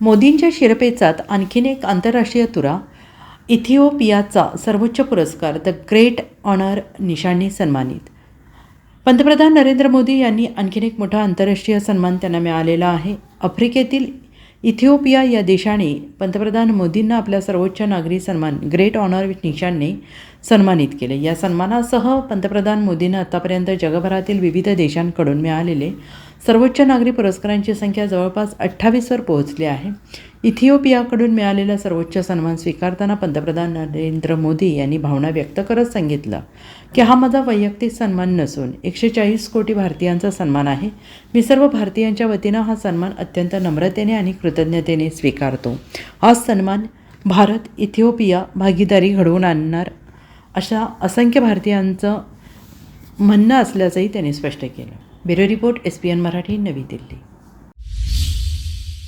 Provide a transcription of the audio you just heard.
मोदींच्या शिरपेचात आणखीन एक आंतरराष्ट्रीय तुरा इथिओपियाचा सर्वोच्च पुरस्कार द ग्रेट ऑनर निशाणी सन्मानित. पंतप्रधान नरेंद्र मोदी यांनी आणखीन एक मोठा आंतरराष्ट्रीय सन्मान त्यांना मिळालेला आहे. आफ्रिकेतील इथिओपिया या देशाने पंतप्रधान मोदींना आपल्या सर्वोच्च नागरी सन्मान ग्रेट ऑनर निशानने सन्मानित केले. या सन्मानासह पंतप्रधान मोदींना आतापर्यंत जगभरातील विविध देशांकडून मिळालेले सर्वोच्च नागरी पुरस्कारांची संख्या जवळपास अठ्ठावीसवर पोहोचली आहे. इथिओपियाकडून मिळालेला सर्वोच्च सन्मान स्वीकारताना पंतप्रधान नरेंद्र मोदी यांनी भावना व्यक्त करत सांगितलं की हा माझा वैयक्तिक सन्मान नसून एकशे चाळीस कोटी भारतीयांचा सन्मान आहे. मी सर्व भारतीयांच्या वतीनं हा सन्मान अत्यंत नम्रतेने आणि कृतज्ञतेने स्वीकारतो. हा सन्मान भारत इथिओपिया भागीदारी घडवून आणणार अशा असंख्य भारतीयांचं म्हणणं असल्याचंही त्यांनी स्पष्ट केलं. Bureau report S P N Marathi Navi Delhi.